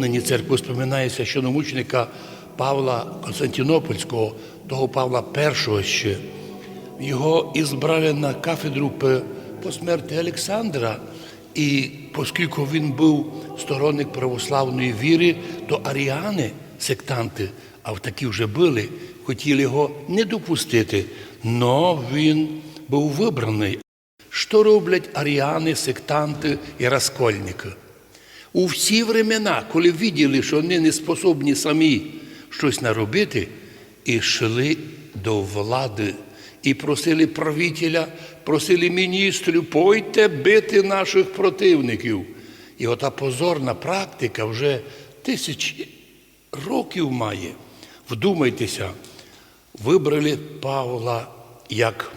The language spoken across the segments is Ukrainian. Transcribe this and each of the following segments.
нині церква споминає священомученика Павла Константинопольського, того Павла І ще. Його ізбрали на кафедру по, смерті Олександра. І оскільки він був сторонник православної віри, то аріани, сектанти, а такі вже були, хотіли його не допустити. Но він був вибраний. Що роблять аріани, сектанти і розкольники? У всі времена, коли виділи, що вони не способні самі щось наробити, і йшли до влади, і просили правителя, просили міністрів, пойте бити наших противників. І ота позорна практика вже тисячі років має. Вдумайтеся, вибрали Павла як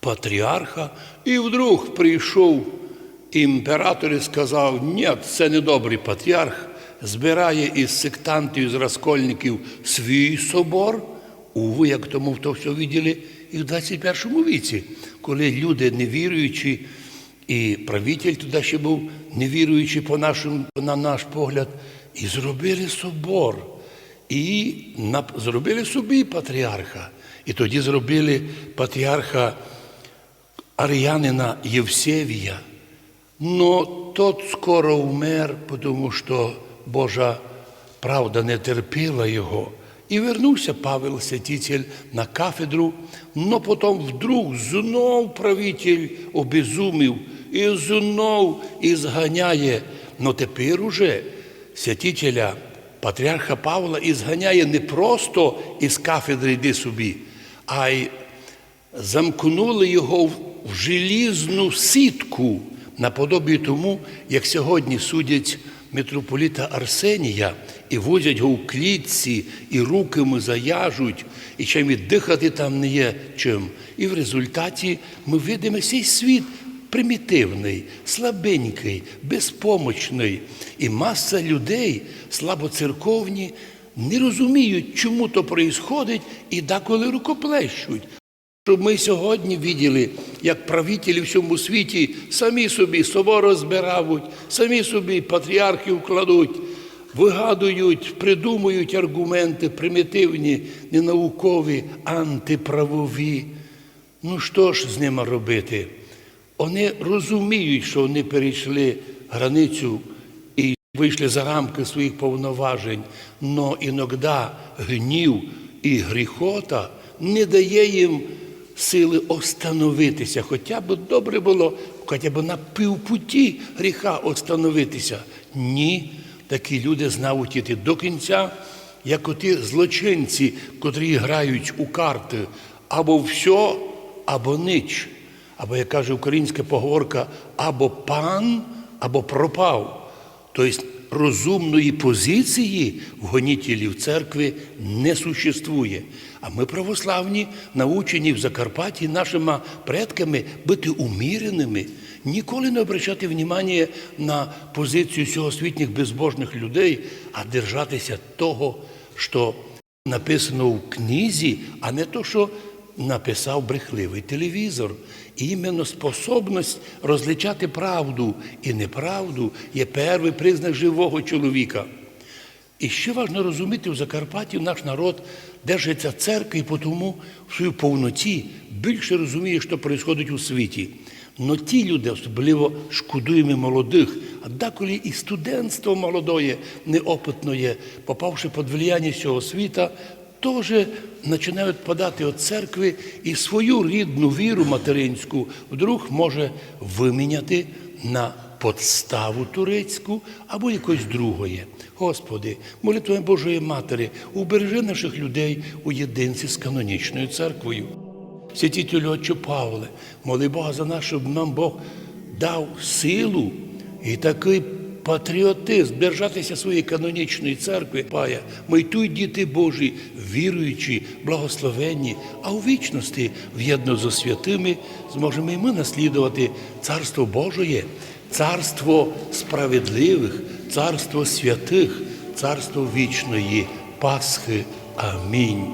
патріарха, і вдруг прийшов імператор сказав, ні, це не добрий патріарх, збирає із сектантів, з розкольників свій собор. Увы, як тому то все виділи і в 21 віці, коли люди невіруючі, і правитель туди ще був невіруючий по нашому, на наш погляд, і зробили собор. І зробили собі патріарха. І тоді зробили патріарха аріянина Євсевія. Но тот скоро вмер, тому що Божа правда не терпіла його. І вернувся Павел Святитель на кафедру, но потім вдруг знов правитель обезумів і знов ізганяє. Но тепер уже святителя патріарха Павла ізганяє не просто із кафедри йди собі, а й замкнули його в желізну сітку, наподобі тому, як сьогодні судять митрополіта Арсенія і возять його в клітці, і руками заяжуть, і чим і дихати там не є чим. І в результаті ми видимо цей світ примітивний, слабенький, безпомочний. І маса людей, слабоцерковні, не розуміють, чому то происходить, і деколи рукоплещуть. Щоб ми сьогодні виділи, як правителі в всьому світі самі собі собор розбирають, самі собі патріархів кладуть, вигадують, придумують аргументи примітивні, ненаукові, антиправові. Ну що ж з ними робити? Вони розуміють, що вони перейшли границю і вийшли за рамки своїх повноважень, но іноді гнів і гріхота не дає їм сили остановитися. Хоча б добре було, хоча б на півпуті гріха остановитися. Ні, такі люди знають іти до кінця, як оті злочинці, котрі грають у карти або все, або ніч. Або, як каже українська поговорка, або пан, або пропав. Тобто розумної позиції в гонітелів церкви не существує. А ми православні, научені в Закарпатті нашими предками бути уміреними, ніколи не обращати внимання на позицію сьогосвітніх безбожних людей, а держатися того, що написано в книзі, а не то, що написав брехливий телевізор. Іменно способність розличати правду і неправду є перший признак живого чоловіка. І ще важливо розуміти, в Закарпатті наш народ держиться церкви, і тому в своїй повноті більше розуміє, що відбувається у світі. Но ті люди, особливо шкодуємо молодих, а деколи і студентство молодое, неопитне, попавши під влияння цього світа, теж починають подати від церкви і свою рідну віру материнську вдруг може виміняти на подставу турецьку або якось другої. Господи, молитвою Божої Матері, убережи наших людей у єдинці з канонічною церквою. Святителю Отче Павле, моли Бога за нас, щоб нам Бог дав силу і такий патріотизм держатися своєї канонічної церкви. Пая, ми й тут діти Божі, віруючі, благословенні, а у вічності, в'єдно зі святими, зможемо і ми наслідувати Царство Божоє, царство справедливих, царство святих, царство вічної Пасхи. Амінь.